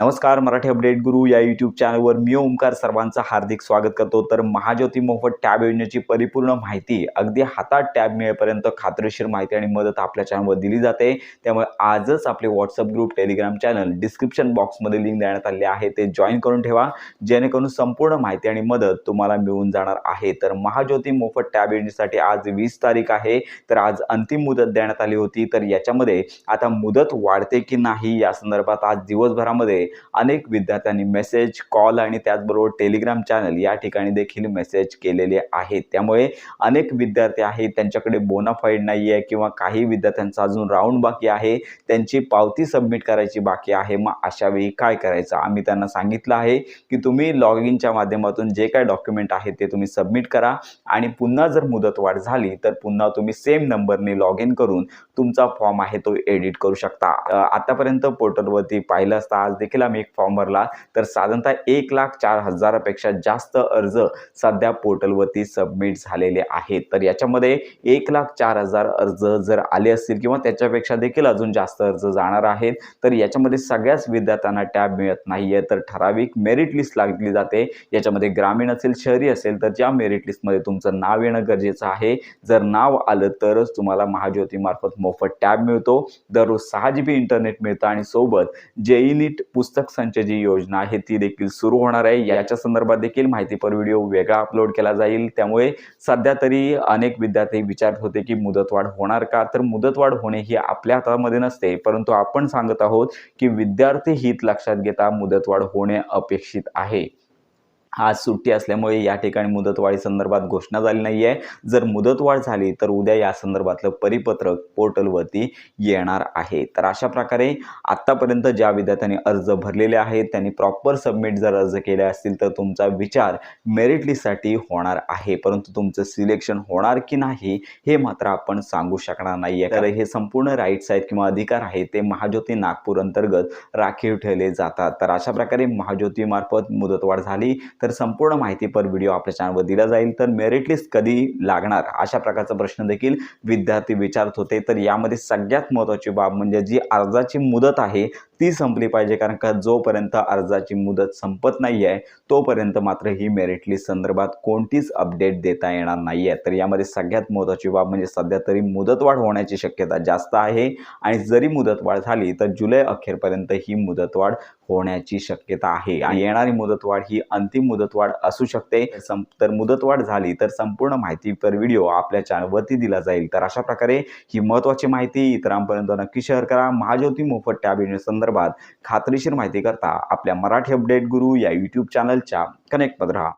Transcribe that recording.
नमस्कार मराठी अपडेट गुरु या यूट्यूब चॅनलवर मी ओंकार सर्वांचं हार्दिक स्वागत करतो. तर महाज्योती मोफत टॅब योजनेची परिपूर्ण माहिती अगदी हातात टॅब मिळेपर्यंत खात्रीशीर माहिती आणि मदत आपल्या चॅनलवर दिली जाते. त्यामुळे आजच आपले WhatsApp group Telegram channel description बॉक्समध्ये लिंक देण्यात आले आहे. ते जॉईन करून ठेवा. जेणेकरून संपूर्ण माहिती आणि मदत तुम्हाला मिळून जाणार आहे. तर महाज्योती मोफत टॅब योजनेसाठी आज वीस तारीख आहे. तर आज अंतिम मुदत देण्यात आली होती. तर याच्यामध्ये आता मुदत वाढते की नाही या संदर्भात आज दिवसभरामध्ये अनेक विद्यार्थ्यांनी मेसेज कॉल आणि त्याचबरोबर टेलिग्राम चॅनल या ठिकाणी देखील मेसेज केलेले आहेत. त्यामुळे अनेक विद्यार्थी आहेत त्यांच्याकडे बोनाफाईड नाही आहे किंवा काही विद्यार्थ्यांचा अजून राऊंड बाकी आहे त्यांची पावती सबमिट करायची बाकी आहे. मग अशा वेळी काय करायचं? आम्ही त्यांना सांगितलं आहे की तुम्ही लॉग इनच्या माध्यमातून जे काय डॉक्युमेंट आहे ते तुम्ही सबमिट करा आणि पुन्हा जर मुदतवाढ झाली तर पुन्हा तुम्ही सेम नंबरने लॉग इन करून तुमचा फॉर्म आहे तो एडिट करू शकता. आतापर्यंत पोर्टलवरती पाहिलं असता आज देखील आम्ही एक फॉर्म भरला. तर साधारणतः एक लाख चार हजारापेक्षा जास्त अर्ज सध्या पोर्टलवरती सबमिट झालेले आहेत. तर याच्यामध्ये एक लाख चार हजार अर्ज जर आले असतील किंवा त्याच्यापेक्षा देखील अजून जास्त अर्ज जाणार आहेत तर याच्यामध्ये सगळ्याच विद्यार्थ्यांना टॅब मिळत नाही आहे तर ठराविक मेरिट लिस्ट लागली जाते. याच्यामध्ये ग्रामीण असेल शहरी असेल तर त्या मेरिट लिस्टमध्ये तुमचं नाव येणं गरजेचं आहे. जर नाव आलं तरच तुम्हाला महाज्योतीमार्फत मोफत टॅब मिळतो. दररोज सहा जी बी इंटरनेट मिळतं आणि सोबत जेई नीट पुस्तक पुस्तक संच जी योजना आहे ती देखील सुरू होणार आहे. याच्या संदर्भात देखील माहितीपर व्हिडिओ वेगळा अपलोड केला जाईल. त्यामुळे सध्या तरी अनेक विद्यार्थी विचारत होते की मुदतवाढ होणार का? तर मुदतवाढ होणे ही आपल्या हातामध्ये नसते. परंतु आपण सांगत आहोत की विद्यार्थी हित लक्षात घेता मुदतवाढ होणे अपेक्षित आहे. आज सुट्टी असल्यामुळे या ठिकाणी मुदतवाढी संदर्भात घोषणा झाली नाही आहे जर मुदतवाढ झाली तर उद्या या संदर्भातलं परिपत्रक पोर्टलवरती येणार आहे. तर अशा प्रकारे आत्तापर्यंत ज्या विद्यार्थ्यांनी अर्ज भरलेले आहेत त्यांनी प्रॉपर सबमिट जर अर्ज केले असतील तर तुमचा विचार मेरिट लिस्टसाठी होणार आहे. परंतु तुमचं सिलेक्शन होणार की नाही हे मात्र आपण सांगू शकणार नाही आहे तर हे संपूर्ण राईट्स आहेत किंवा अधिकार आहेत ते महाज्योती नागपूर अंतर्गत राखीव ठेवले जातात. तर अशा प्रकारे महाज्योतीमार्फत मुदतवाढ झाली. तर संपूर्ण माहितीपर व्हिडिओ आपल्या चॅनलवर दिला जाईल. तर मेरिट लिस्ट कधी लागणार? अशा प्रकारचा प्रश्न देखील विद्यार्थी विचारत होते. तर यामध्ये सगळ्यात महत्त्वाची बाब म्हणजे जी अर्जाची मुदत आहे ती संपली पाहिजे कारण का जोपर्यंत अर्जाची मुदत संपत नाही आहे तोपर्यंत मात्र ही मेरिट लिस्ट संदर्भात कोणतीच अपडेट देता येणार नाही आहे तर यामध्ये सगळ्यात महत्त्वाची बाब म्हणजे सध्या तरी मुदतवाढ होण्याची शक्यता जास्त आहे आणि जरी मुदतवाढ झाली तर जुलै अखेरपर्यंत ही मुदतवाढ होण्याची शक्यता आहे. आणि येणारी मुदतवाढ ही अंतिम मुदतवाढ असू शकते. सं तर मुदतवाढ झाली तर संपूर्ण माहिती तर व्हिडिओ आपल्या चॅनलवरती दिला जाईल. तर अशा प्रकारे ही महत्त्वाची माहिती इतरांपर्यंत नक्की शेअर करा. महाज्योती मोफत टॅब संदर्भात खात्रीशीर माहिती करता आपल्या मराठी अपडेट गुरु या यूट्यूब चॅनलच्या कनेक्टमध्ये राहा.